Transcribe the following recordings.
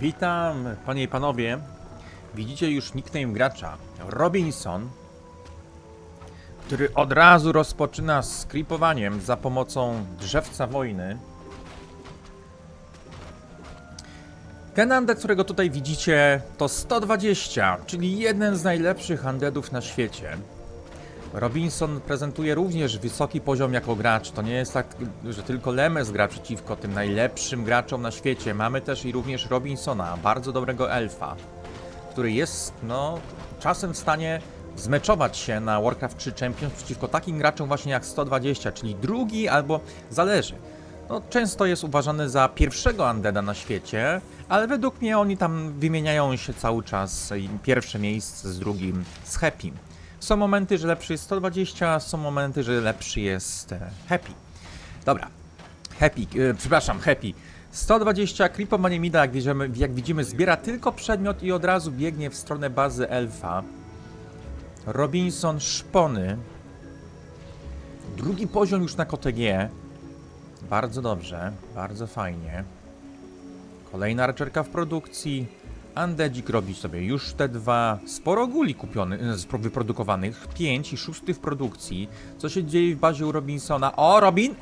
Witam, panie i panowie. Widzicie już nickname gracza. Robinson, który od razu rozpoczyna z creepowaniem za pomocą drzewca wojny. Ten undead, którego tutaj widzicie, to 120, czyli jeden z najlepszych undeadów na świecie. Robinson prezentuje również wysoki poziom jako gracz. To nie jest tak, że tylko Lemes gra przeciwko tym najlepszym graczom na świecie. Mamy też i również Robinsona, bardzo dobrego elfa, który jest, no, czasem w stanie zmeczować się na Warcraft 3 Champions przeciwko takim graczom właśnie jak 120, czyli drugi albo zależy. No, często jest uważany za pierwszego undeada na świecie, ale według mnie oni tam wymieniają się cały czas. Pierwsze miejsce z drugim z Happy. Są momenty, że lepszy jest 120, są momenty, że lepszy jest e, Happy. Dobra. Happy, e, przepraszam, Happy. 120, Creepowanie Mida, jak widzimy, jak widzimy, zbiera tylko przedmiot i od razu biegnie w stronę bazy elfa. Robinson szpony. Drugi poziom już na KTG. Bardzo dobrze, bardzo fajnie. Kolejna archerka w produkcji. Andedzik robi sobie już te dwa. Sporo guli kupionych, spro- wyprodukowanych. Pięć i szósty w produkcji. Co się dzieje w bazie u Robinsona? O, Robin!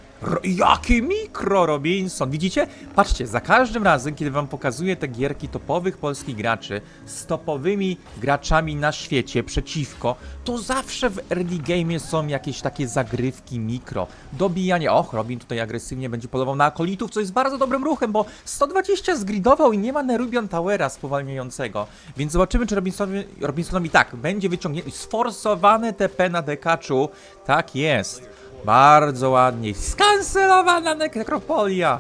Jaki mikro Robinson! Widzicie? Patrzcie, za każdym razem, kiedy wam pokazuję te gierki topowych polskich graczy z topowymi graczami na świecie przeciwko, to zawsze w early game są jakieś takie zagrywki mikro. Dobijanie. Och, Robin tutaj agresywnie będzie polował na akolitów, co jest bardzo dobrym ruchem, bo 120 zgridował i nie ma Nerubian Towera spowalniającego. Więc zobaczymy, czy Robinsonowi, Robinsonowi tak, będzie wyciągnięty. Sforsowane TP na dekaczu. Tak jest. Bardzo ładnie. Skancelowana nek- nekropolia.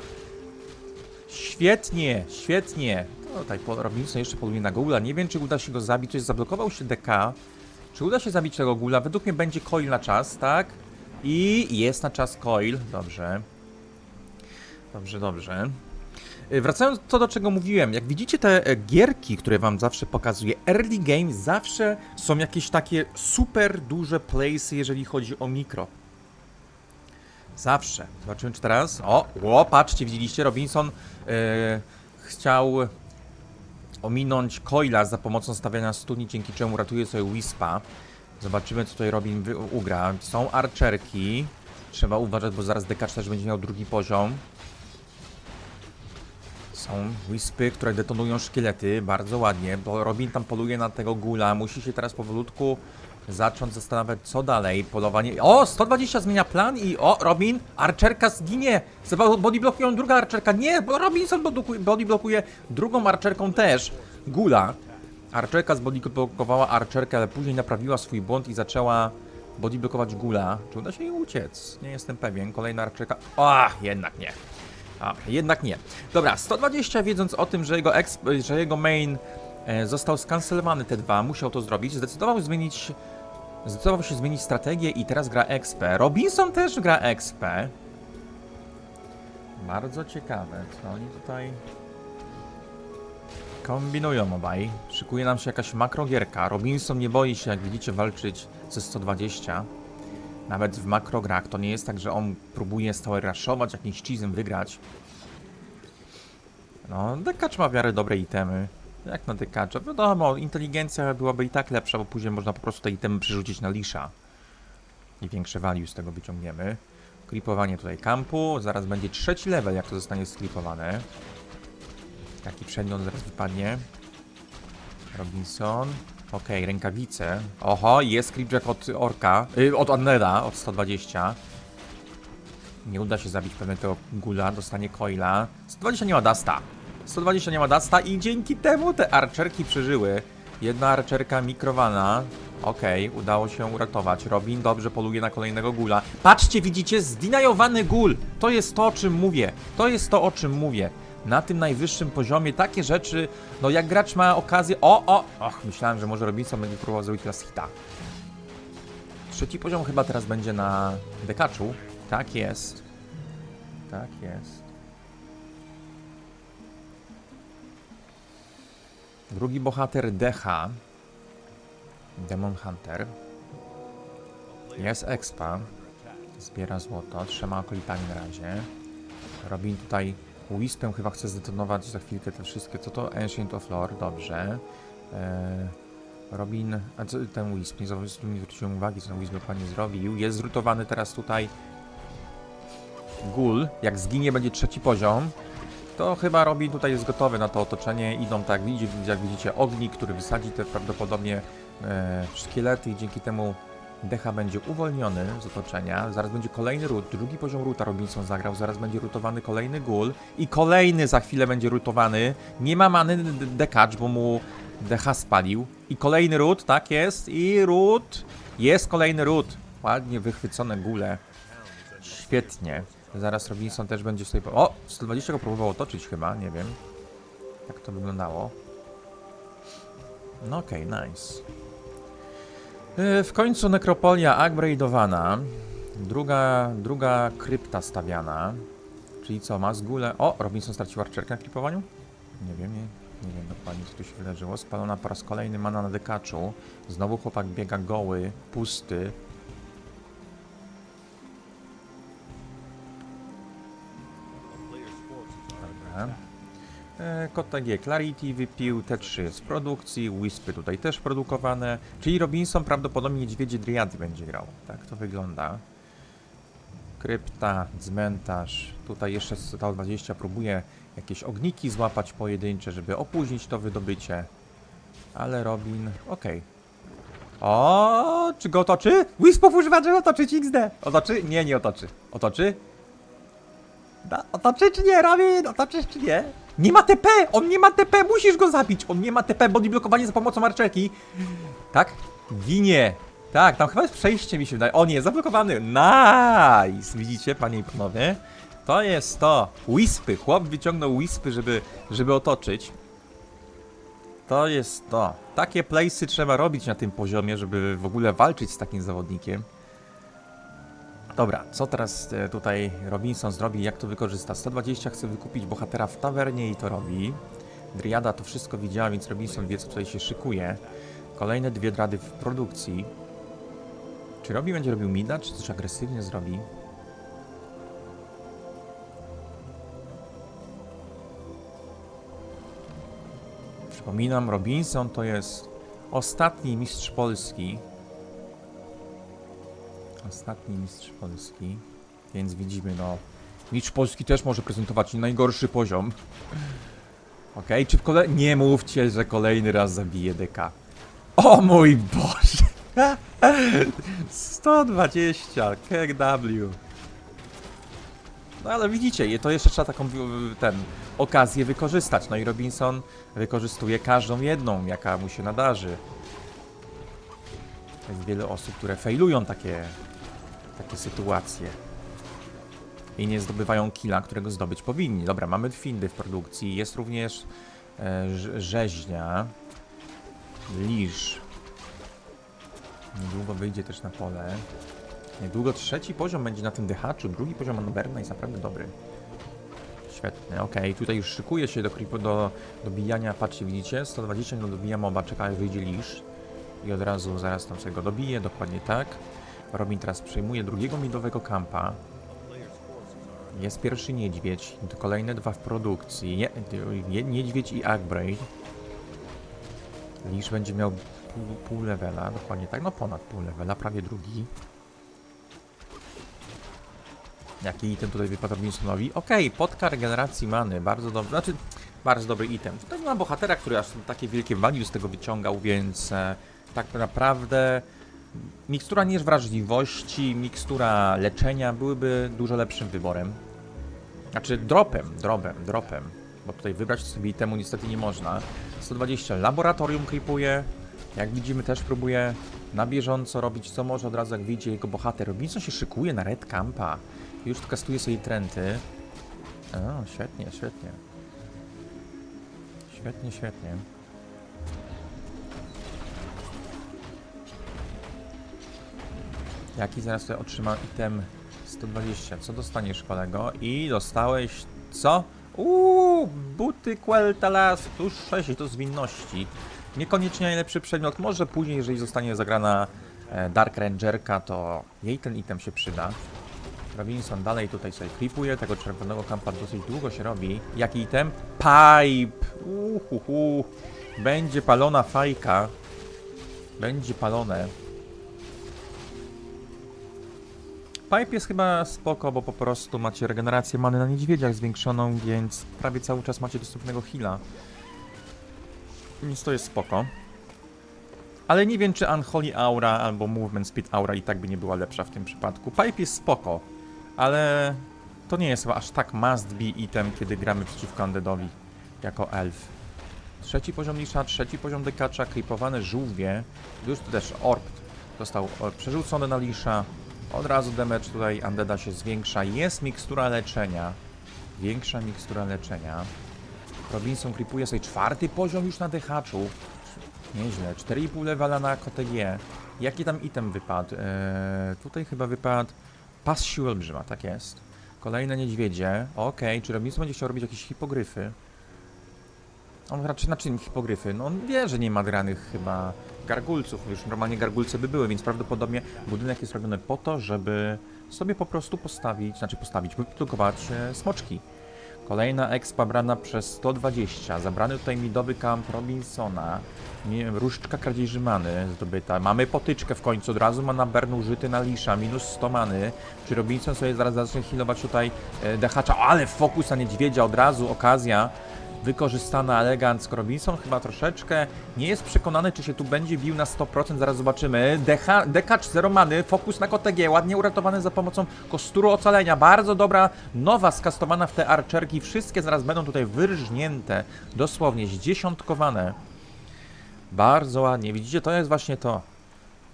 Świetnie, świetnie. No, po- Robinson jeszcze poluje na Gula. Nie wiem, czy uda się go zabić. Coś zablokował się DK. Czy uda się zabić tego Gula? Według mnie będzie coil na czas, tak? I jest na czas coil. Dobrze. Dobrze, dobrze. Y, Wracając do to, do czego mówiłem, jak widzicie te e, gierki, które wam zawsze pokazuję, early game zawsze są jakieś takie super duże playsy, jeżeli chodzi o mikro. Zawsze. Zobaczymy czy teraz. O, o patrzcie, widzieliście, Robinson e, chciał ominąć Coila za pomocą stawiania studni, dzięki czemu ratuje sobie Wispa. Zobaczymy, co tutaj Robin ugra. Są archerki. Trzeba uważać, bo zaraz dekacz też będzie miał drugi poziom. Są Wispy, które detonują szkielety. Bardzo ładnie, bo Robin tam poluje na tego gula. Musi się teraz powolutku zacząć zastanawiać, co dalej. Polowanie. O! 120 zmienia plan i o! Robin! Archerka zginie! Body blokują druga archerka. Nie! Bo Robinson body blokuje drugą archerką też. Gula. Archerka zbodyblokowała archerkę, ale później naprawiła swój błąd i zaczęła bodyblokować gula. Czy uda się jej uciec? Nie jestem pewien. Kolejna archerka. Ach, jednak nie. A, jednak nie. Dobra, 120 wiedząc o tym, że jego, exp, że jego main e, został skancelowany te dwa, musiał to zrobić, zdecydował zmienić zdecydował się zmienić strategię i teraz gra XP. Robinson też gra XP. Bardzo ciekawe, co oni tutaj kombinują obaj. Szykuje nam się jakaś makrogierka. Robinson nie boi się, jak widzicie, walczyć ze 120. Nawet w makrograch to nie jest tak, że on próbuje stałe raszować, jakimś cheesem wygrać. No, dekacz ma w dobre itemy. Jak na dekacza? Wiadomo, inteligencja byłaby i tak lepsza, bo później można po prostu te itemy przerzucić na lisza. I większe value z tego wyciągniemy. Klipowanie tutaj kampu. Zaraz będzie trzeci level, jak to zostanie sklipowane. Taki przedmiot zaraz wypadnie. Robinson. Okej, rękawice. Oho, jest creepjack od orka. Y, od Anneda, od 120. Nie uda się zabić pewnie tego gula, dostanie coila. 120 nie ma dasta. 120 nie ma dasta i dzięki temu te archerki przeżyły. Jedna archerka mikrowana. Okej, udało się uratować. Robin dobrze poluje na kolejnego gula. Patrzcie, widzicie? Zdinajowany gul. To jest to, o czym mówię. To jest to, o czym mówię. Na tym najwyższym poziomie takie rzeczy, no jak gracz ma okazję... O, o! Och, myślałem, że może Robinson będzie próbował zrobić last hita. Trzeci poziom chyba teraz będzie na dekaczu. Tak jest. Tak jest. Drugi bohater Decha. Demon Hunter. Jest expa. Zbiera złoto. Trzema okolitami na razie. Robin tutaj Wispem chyba chcę zdetonować za chwilkę te wszystkie. Co to? Ancient of Lore, dobrze. E, Robin, a co ten Wisp? Nie nie zwróciłem uwagi, co ten Wisp dokładnie zrobił. Jest zrutowany teraz tutaj Gul. Jak zginie, będzie trzeci poziom. To chyba Robin tutaj jest gotowy na to otoczenie. Idą tak, jak widzicie, ognik, który wysadzi te prawdopodobnie e, szkielety i dzięki temu Decha będzie uwolniony z otoczenia. Zaraz będzie kolejny root, drugi poziom ruta Robinson zagrał. Zaraz będzie rutowany kolejny gul i kolejny za chwilę będzie rutowany. Nie ma many dekacz, bo mu Decha spalił. I kolejny root, tak jest. I root. Jest kolejny root. Ładnie wychwycone gule. Świetnie. Zaraz Robinson też będzie sobie... O! 120 go próbował otoczyć chyba, nie wiem. Jak to wyglądało. No okej, nice. Yy, W końcu nekropolia upgrade'owana. Druga, druga krypta stawiana. Czyli co, ma z gule... O! Robinson stracił archerkę na klipowaniu? Nie wiem, nie, nie wiem dokładnie co tu się wydarzyło. Spalona po raz kolejny mana na dekaczu. Znowu chłopak biega goły, pusty. Dobra. E, KTG Clarity wypił, T3 z produkcji, Wispy tutaj też produkowane, czyli Robinson prawdopodobnie Niedźwiedzie Driady będzie grał. Tak to wygląda. Krypta, cmentarz, tutaj jeszcze Total 20 próbuje jakieś ogniki złapać pojedyncze, żeby opóźnić to wydobycie. Ale Robin, okej. O, czy go otoczy? Wispów używa, żeby otoczyć XD. Otoczy? Nie, nie otoczy. Otoczy? Da, otoczy czy nie, Robin? Otoczysz czy nie? Nie ma TP! On nie ma TP! Musisz go zabić! On nie ma TP, body blokowanie za pomocą arczeki. Tak? Ginie. Tak, tam chyba jest przejście mi się wydaje. O nie, zablokowany. Nice! Widzicie, panie i panowie? To jest to. Wispy. Chłop wyciągnął wispy, żeby, żeby otoczyć. To jest to. Takie playsy trzeba robić na tym poziomie, żeby w ogóle walczyć z takim zawodnikiem. Dobra, co teraz e, tutaj Robinson zrobi, jak to wykorzysta? 120 chce wykupić bohatera w tawernie i to robi. Driada to wszystko widziała, więc Robinson wie, co tutaj się szykuje. Kolejne dwie drady w produkcji. Czy Robi będzie robił mida, czy coś agresywnie zrobi? Przypominam, Robinson to jest ostatni mistrz Polski, Ostatni mistrz Polski. Więc widzimy, no. Mistrz Polski też może prezentować najgorszy poziom. Okej, czy w kole... Nie mówcie, że kolejny raz zabije DK. O mój Boże! 120, KW. No ale widzicie, to jeszcze trzeba taką ten okazję wykorzystać. No i Robinson wykorzystuje każdą jedną, jaka mu się nadarzy. Jest wiele osób, które failują takie, takie sytuacje. I nie zdobywają killa, którego zdobyć powinni. Dobra, mamy Findy w produkcji. Jest również e, rz- rzeźnia. Liż. Niedługo wyjdzie też na pole. Niedługo trzeci poziom będzie na tym dychaczu. Drugi poziom Anberna jest naprawdę dobry. Świetnie, okej. Tutaj już szykuje się do, do dobijania. Patrzcie, widzicie? 120 do dobija moba. Czeka, aż wyjdzie liż i od razu zaraz tam sobie go dobiję, dokładnie tak. Robin teraz przejmuje drugiego midowego kampa. Jest pierwszy niedźwiedź, kolejne dwa w produkcji. Nie, nie, niedźwiedź i Agbraid. Lisz będzie miał pół, pół levela, dokładnie tak, no ponad pół levela, prawie drugi. Jaki item tutaj wypadł Robinsonowi? Okej, podka regeneracji many, bardzo dobry, znaczy bardzo dobry item. Tutaj nie ma bohatera, który aż takie wielkie value z tego wyciągał, więc e, tak naprawdę mikstura niż wrażliwości, mikstura leczenia byłyby dużo lepszym wyborem. Znaczy dropem, dropem, dropem. Bo tutaj wybrać sobie itemu niestety nie można. 120 laboratorium creepuje. Jak widzimy też próbuje na bieżąco robić co może od razu jak widzi jego bohater. Robinson się szykuje na red campa. Już tu kastuje sobie trendy. O, świetnie, świetnie. Świetnie, świetnie. Jaki zaraz tutaj otrzyma item 120? Co dostaniesz, kolego? I dostałeś co? Uuu, buty Queltalas plus 6 to zwinności. Niekoniecznie najlepszy przedmiot. Może później, jeżeli zostanie zagrana e, Dark Rangerka, to jej ten item się przyda. Robinson dalej tutaj sobie creepuje, tego czerwonego kampa dosyć długo się robi. Jaki item? Pipe! Uhuhu. Będzie palona fajka. Będzie palone. Pipe jest chyba spoko, bo po prostu macie regenerację many na niedźwiedziach zwiększoną, więc prawie cały czas macie dostępnego heala. Więc to jest spoko. Ale nie wiem, czy Unholy Aura albo Movement Speed Aura i tak by nie była lepsza w tym przypadku. Pipe jest spoko, ale to nie jest chyba aż tak must be item, kiedy gramy przeciwko Undeadowi jako elf. Trzeci poziom Lisza, trzeci poziom Dekacza, creepowane żółwie. Już tu też Orb został przerzucony na Lisza. Od razu damage tutaj Undeada się zwiększa. Jest mikstura leczenia. Większa mikstura leczenia. Robinson creepuje sobie czwarty poziom już na Dekaczu. Nieźle. 4,5 levela na KTG. Jaki tam item wypadł? Eee, tutaj chyba wypadł pas siły olbrzyma, tak jest. Kolejne niedźwiedzie. Okej, czy Robinson będzie chciał robić jakieś hipogryfy? On raczej na czym hipogryfy? No on wie, że nie ma granych chyba gargulców. Już normalnie gargulce by były, więc prawdopodobnie budynek jest robiony po to, żeby sobie po prostu postawić, znaczy postawić, wyprodukować e, smoczki. Kolejna expa brana przez 120. Zabrany tutaj midowy kamp Robinsona. Różdżka kradzieży many zdobyta. Mamy potyczkę w końcu, od razu ma na Bern użyty na Lisza, minus 100 many. Czy Robinson sobie zaraz zacznie healować tutaj e, dehacza? Ale fokus na niedźwiedzia, od razu okazja wykorzystana elegancko. Robinson chyba troszeczkę nie jest przekonany, czy się tu będzie bił na 100%, zaraz zobaczymy. Decha, dekacz zero many, fokus na KTG, ładnie uratowany za pomocą kosturu ocalenia. Bardzo dobra, nowa skastowana w te archerki. Wszystkie zaraz będą tutaj wyrżnięte, dosłownie zdziesiątkowane. Bardzo ładnie, widzicie, to jest właśnie to.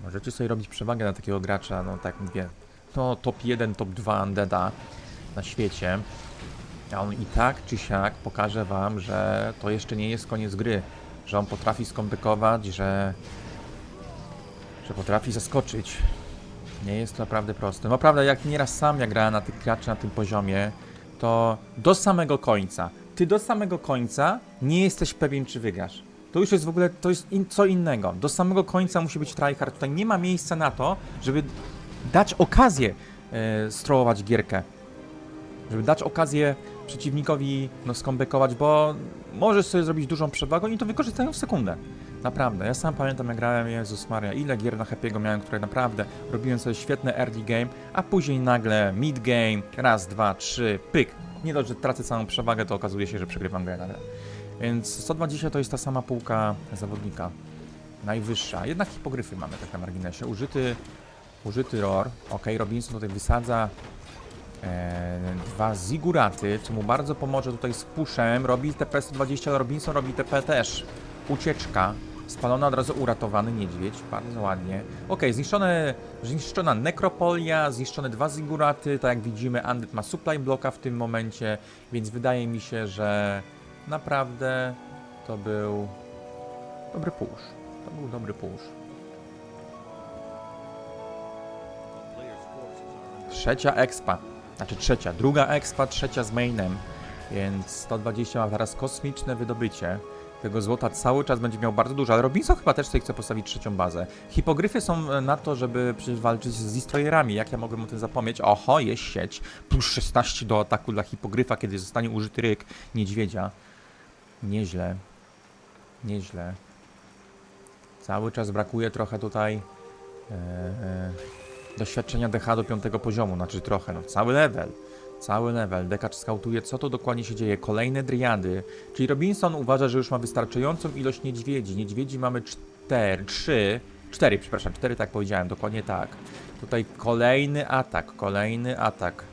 Możecie sobie robić przewagę na takiego gracza, no tak mówię, no top 1, top 2 Undeada na świecie. A on i tak czy siak pokaże wam, że to jeszcze nie jest koniec gry. Że on potrafi skomplikować, że, że potrafi zaskoczyć. Nie jest to naprawdę proste. No prawda, jak nieraz sam ja grałem na tych graczy na tym poziomie, to do samego końca, ty do samego końca nie jesteś pewien, czy wygrasz. To już jest w ogóle, to jest in, co innego. Do samego końca musi być tryhard. Tutaj nie ma miejsca na to, żeby dać okazję strollować gierkę. Żeby dać okazję przeciwnikowi no, bo możesz sobie zrobić dużą przewagę i to wykorzystają w sekundę. Naprawdę. Ja sam pamiętam, jak grałem, Jezus Maria, ile gier na Happy'ego miałem, które naprawdę robiłem sobie świetne early game, a później nagle mid game, raz, dwa, trzy, pyk. Nie dość, że tracę całą przewagę, to okazuje się, że przegrywam grę nagle. Więc 120 to jest ta sama półka zawodnika. Najwyższa. Jednak hipogryfy mamy tak na marginesie. Użyty, użyty ROR. Ok, Robinson tutaj wysadza dwa ziguraty, co mu bardzo pomoże tutaj z puszem. Robi TP 120, ale Robinson robi TP też. Ucieczka. Spalony od razu uratowany niedźwiedź. Bardzo ładnie. Ok, zniszczone, zniszczona nekropolia, zniszczone dwa ziguraty. Tak jak widzimy, Undead ma supply bloka w tym momencie, więc wydaje mi się, że naprawdę to był dobry push. To był dobry push. Trzecia expa. Znaczy trzecia, druga expa, trzecia z mainem. Więc 120 ma teraz kosmiczne wydobycie. Tego złota cały czas będzie miał bardzo dużo, ale Robinson chyba też sobie chce postawić trzecią bazę. Hipogryfy są e, na to, żeby walczyć z destroyerami. Jak ja mogłem o tym zapomnieć? Oho, jest sieć. Plus 16 do ataku dla hipogryfa, kiedy zostanie użyty ryk niedźwiedzia. Nieźle. Nieźle. Cały czas brakuje trochę tutaj e, e, doświadczenia DH do piątego poziomu, znaczy trochę, no cały level. Cały level. Dekacz skautuje, co to dokładnie się dzieje. Kolejne driady. Czyli Robinson uważa, że już ma wystarczającą ilość niedźwiedzi. Niedźwiedzi mamy 4, 3, 4, przepraszam, 4 tak powiedziałem, dokładnie tak. Tutaj kolejny atak, kolejny atak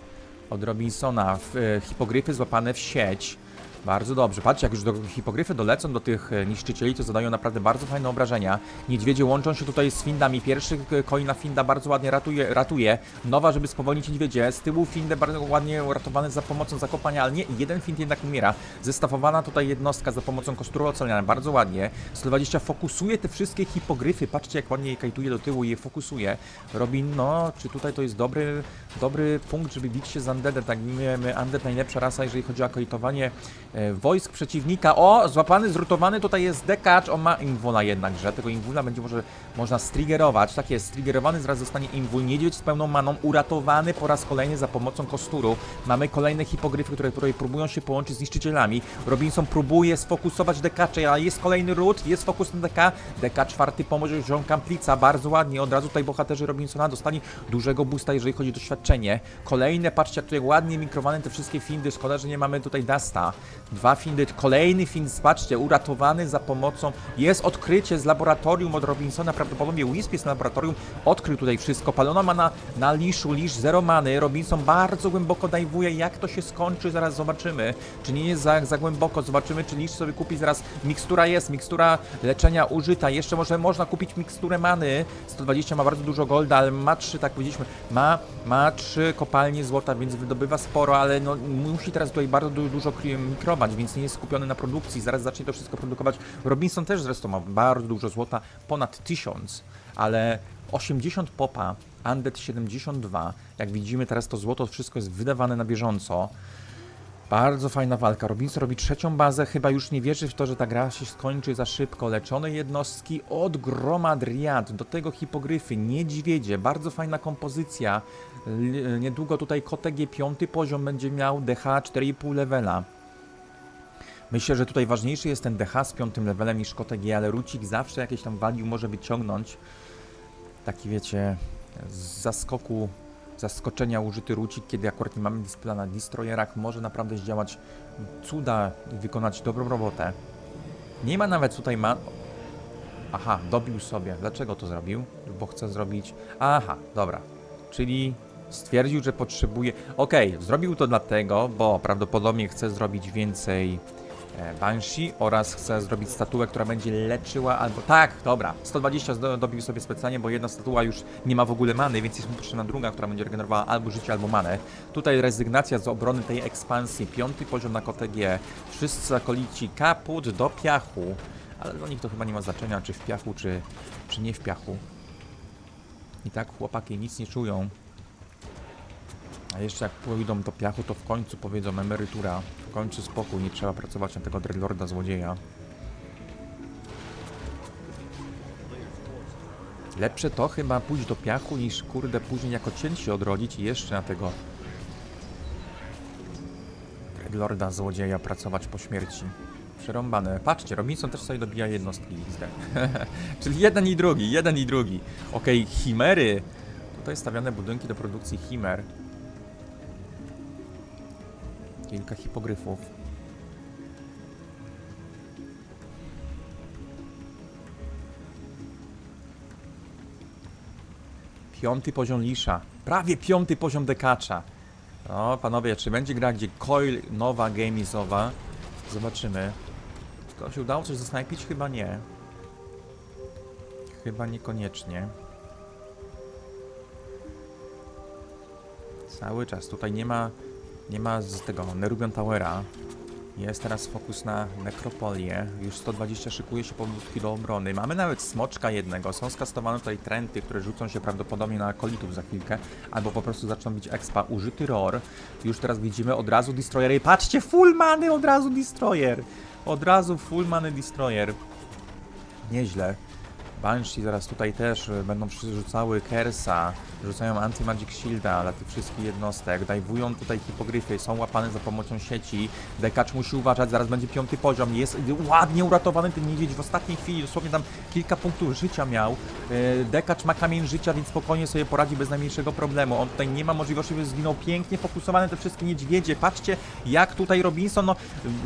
od Robinsona. W, e, hipogryfy złapane w sieć. Bardzo dobrze. Patrzcie, jak już do hipogryfy dolecą do tych e, niszczycieli, to zadają naprawdę bardzo fajne obrażenia. Niedźwiedzie łączą się tutaj z findami. Pierwszy koina finda bardzo ładnie ratuje, ratuje. Nowa, żeby spowolnić niedźwiedzie. Z tyłu findę bardzo ładnie uratowany za pomocą zakopania, ale nie, jeden find jednak umiera. Zestafowana tutaj jednostka za pomocą kosturu oceniania. Bardzo ładnie. 120 fokusuje te wszystkie hipogryfy. Patrzcie, jak ładnie je kajtuje do tyłu i je fokusuje. Robin, no, czy tutaj to jest dobry, dobry punkt, żeby bić się z Undeadem. Tak, wiemy, Undead najlepsza rasa, jeżeli chodzi o kajtowanie wojsk przeciwnika. O, złapany, zrutowany, tutaj jest dekacz, on ma inwula jednakże, tego inwula będzie może można striggerować, tak jest, striggerowany, zaraz zostanie inwul, niedźwiedź z pełną maną, uratowany po raz kolejny za pomocą kosturu. Mamy kolejne hipogryfy, które, które próbują się połączyć z niszczycielami. Robinson próbuje sfokusować dekacze, ale jest kolejny ród, jest fokus na deka, deka czwarty pomoże wziął kamplica, bardzo ładnie, od razu tutaj bohaterzy Robinsona dostali dużego boosta, jeżeli chodzi o doświadczenie. Kolejne, patrzcie, jak tutaj ładnie mikrowane te wszystkie findy, szkoda, że nie mamy tutaj Dasta. Dwa findy, kolejny find, patrzcie, uratowany za pomocą, jest odkrycie z laboratorium od Robinsona, prawdopodobnie Wisp jest na laboratorium, odkrył tutaj wszystko, Palona ma na, na liszu, lisz zero many, Robinson bardzo głęboko dajwuje, jak to się skończy, zaraz zobaczymy, czy nie jest za, za głęboko, zobaczymy, czy lisz sobie kupi zaraz, mikstura jest, mikstura leczenia użyta, jeszcze może można kupić miksturę many, 120 ma bardzo dużo golda, ale ma trzy, tak powiedzieliśmy, ma, ma trzy kopalnie złota, więc wydobywa sporo, ale no, musi teraz tutaj bardzo du dużo kry- więc nie jest skupiony na produkcji, zaraz zacznie to wszystko produkować. Robinson też zresztą ma bardzo dużo złota, ponad 1000, ale 80 popa, Undead 72, jak widzimy teraz to złoto wszystko jest wydawane na bieżąco. Bardzo fajna walka. Robinson robi trzecią bazę, chyba już nie wierzy w to, że ta gra się skończy za szybko. Leczone jednostki od groma driad, do tego hipogryfy, niedźwiedzie, bardzo fajna kompozycja. Niedługo tutaj KTG piąty poziom będzie miał DH 4,5 levela. Myślę, że tutaj ważniejszy jest ten DH z piątym levelem niż KTG, ale Rucik zawsze jakieś tam value może wyciągnąć. Taki wiecie, z zaskoku, zaskoczenia użyty Rucik, kiedy akurat nie mamy displaya na destroyerach, może naprawdę zdziałać cuda i wykonać dobrą robotę. Nie ma nawet tutaj ma... Aha, dobił sobie. Dlaczego to zrobił? Bo chce zrobić... Aha, dobra. Czyli stwierdził, że potrzebuje... Okej, zrobił to dlatego, bo prawdopodobnie chce zrobić więcej Banshee oraz chce zrobić statuę, która będzie leczyła albo... Tak, dobra, 120 zdo- dobił sobie specjalnie, bo jedna statua już nie ma w ogóle many, więc jest mu potrzebna druga, która będzie regenerowała albo życie, albo manę. Tutaj rezygnacja z obrony tej ekspansji, piąty poziom na KTG, wszyscy zakolici kaput do piachu, ale dla nich to chyba nie ma znaczenia, czy w piachu, czy, czy nie w piachu. I tak chłopaki nic nie czują. A jeszcze jak pójdą do piachu, to w końcu powiedzą emerytura. W końcu spokój, nie trzeba pracować na tego Dreadlorda złodzieja. Lepsze to chyba pójść do piachu niż kurde później jako cień się odrodzić i jeszcze na tego Dreadlorda złodzieja pracować po śmierci. Przerąbane. Patrzcie, Robinson też sobie dobija jednostki XD. Czyli jeden i drugi, jeden i drugi. Okej, chimery. Tutaj stawiane budynki do produkcji chimer. Kilka hipogryfów. Piąty poziom lisza. Prawie piąty poziom dekacza. No, panowie, czy będzie gra, gdzie coil nowa, gamizowa? Zobaczymy. Tylko się udało coś zasnajpić? Chyba nie. Chyba niekoniecznie. Cały czas. Tutaj nie ma, nie ma z tego Nerubian Towera. Jest teraz fokus na Nekropolię. Już 120 szykuje się powolutki do obrony. Mamy nawet smoczka jednego. Są skastowane tutaj trendy, które rzucą się prawdopodobnie na akolitów za chwilkę. Albo po prostu zaczną bić expa. Użyty roar. Już teraz widzimy od razu destroyer. I patrzcie, full many od razu destroyer. Od razu full many destroyer. Nieźle. Banshee zaraz tutaj też y, będą przerzucały Kersa, rzucają Anti-Magic Shielda dla tych wszystkich jednostek, dajwują tutaj hipogryfy, są łapane za pomocą sieci, Dekacz musi uważać, zaraz będzie piąty poziom, jest ładnie uratowany ten niedźwiedź w ostatniej chwili, dosłownie tam kilka punktów życia miał, Y, Dekacz ma kamień życia, więc spokojnie sobie poradzi bez najmniejszego problemu, on tutaj nie ma możliwości, by zginął, pięknie fokusowane te wszystkie niedźwiedzie, patrzcie jak tutaj Robinson, no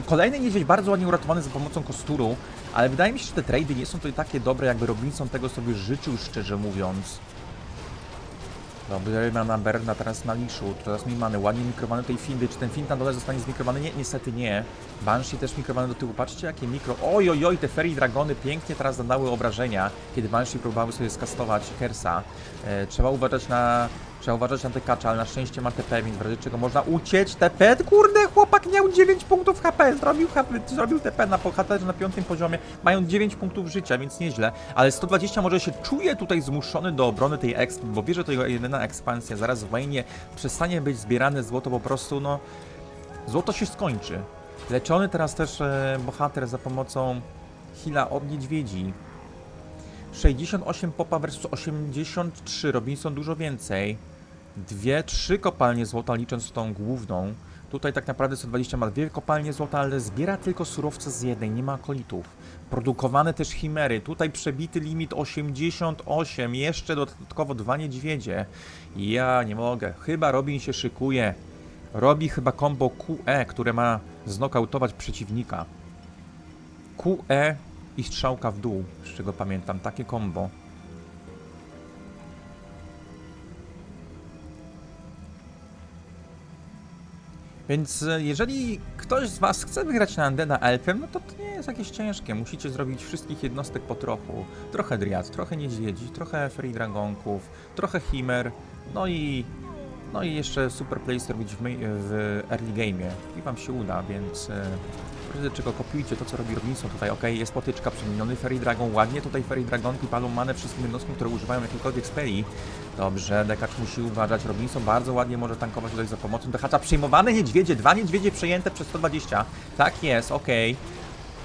kolejny niedźwiedź bardzo ładnie uratowany za pomocą kosturu, ale wydaje mi się, że te trady nie są tutaj takie dobre, jakby Robinson tego sobie życzył, szczerze mówiąc. Dobry ma na Berna teraz na liszu, teraz mi mamy ładnie mikrowany tej findy. Czy ten fin na dole zostanie zmikrowany? Nie, niestety nie. Banshee też mikrowany do tyłu. Patrzcie jakie mikro. Oj, oj, oj, te Fairy Dragony pięknie teraz zadały obrażenia, kiedy Banshee próbowały sobie skastować Kersa. E, trzeba uważać na... Trzeba uważać na te kacze, ale na szczęście ma TP, więc w razie czego można uciec. TP, kurde, chłopak miał 9 punktów HP, zrobił, HP, zrobił TP na bohaterze na piątym poziomie. Mają 9 punktów życia, więc nieźle. Ale 120 może się czuje tutaj zmuszony do obrony tej exp, bo wie, że to jego jedyna ekspansja. Zaraz w wojnie przestanie być zbierane złoto po prostu, no... Złoto się skończy. Leczony teraz też e, bohater za pomocą Hila od niedźwiedzi. 68 popa versus 83. Robinson dużo więcej. Dwie, trzy kopalnie złota licząc tą główną. Tutaj tak naprawdę 120 ma dwie kopalnie złota, ale zbiera tylko surowce z jednej, nie ma akolitów. Produkowane też chimery. Tutaj przebity limit 88, jeszcze dodatkowo dwa niedźwiedzie. Ja nie mogę. Chyba Robin się szykuje. Robi chyba combo QE, które ma znokautować przeciwnika. QE i strzałka w dół, z czego pamiętam. Takie combo. Więc e, jeżeli ktoś z Was chce wygrać na Undeada Elfem, no to to nie jest jakieś ciężkie. Musicie zrobić wszystkich jednostek po trochu. Trochę Driad, trochę Niedźwiedzi, trochę Free Dragonków, trochę Chimer, no i no i jeszcze super play zrobić w, w early game'ie i wam się uda, więc razie czego kopiujcie to, co robi Robinson tutaj, ok, jest potyczka, przemieniony Fairy Dragon, ładnie tutaj Fairy Dragonki palą manę wszystkim jednostkom, które używają jakiejkolwiek speli. Dobrze, dekacz musi uważać, Robinson bardzo ładnie może tankować tutaj za pomocą dekacza. Przyjmowane niedźwiedzie, dwa niedźwiedzie przejęte przez 120, tak jest, ok.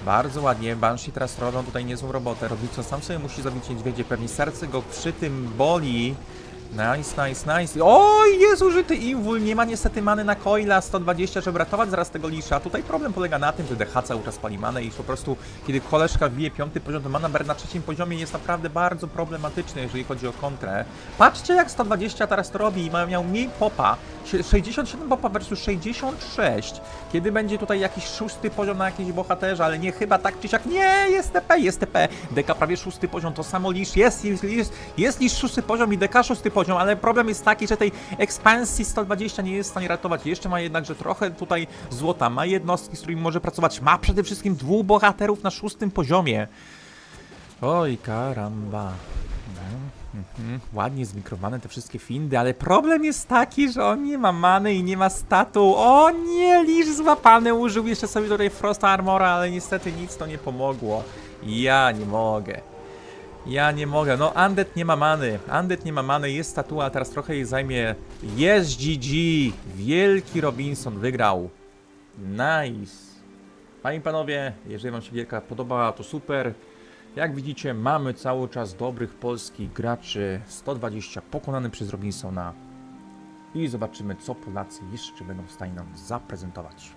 Bardzo ładnie, Banshee teraz robią tutaj niezłą robotę. Robinson sam sobie musi zabić niedźwiedzie, pewnie serce go przy tym boli. Nice, nice, nice. Oj, jest użyty Invul, nie ma niestety many na Coila 120, żeby ratować zaraz tego Lisza. Tutaj problem polega na tym, że DH cały czas pali manę i po prostu, kiedy koleżka wbije piąty poziom, to mana na trzecim poziomie jest naprawdę bardzo problematyczny, jeżeli chodzi o kontrę. Patrzcie, jak 120 teraz to robi, miał mniej popa. Sie- 67 popa versus 66. Kiedy będzie tutaj jakiś szósty poziom na jakiejś bohaterze, ale nie chyba tak czy siak. Nie, jest TP, jest TP. DK prawie szósty poziom, to samo Lisz. Jest, jest, jest, jest Lisz szósty poziom i DK szósty poziom, ale problem jest taki, że tej ekspansji 120 nie jest w stanie ratować. Jeszcze ma jednakże trochę tutaj złota, ma jednostki, z którymi może pracować. Ma przede wszystkim dwóch bohaterów na szóstym poziomie. Oj, karamba. No, mhm. Ładnie zmikrowane te wszystkie findy, ale problem jest taki, że on nie ma many i nie ma statu. O nie, lisz złapany, użył jeszcze sobie tutaj Frost Armora, ale niestety nic to nie pomogło. Ja nie mogę. Ja nie mogę. No, Undead nie ma many. Undead nie ma many, jest statua, teraz trochę jej zajmie. Jest GG. Wielki Robinson wygrał. Nice. Panie i panowie, jeżeli wam się wielka podobała, to super. Jak widzicie, mamy cały czas dobrych polskich graczy. 120 pokonany przez Robinsona. I zobaczymy, co Polacy jeszcze będą w stanie nam zaprezentować.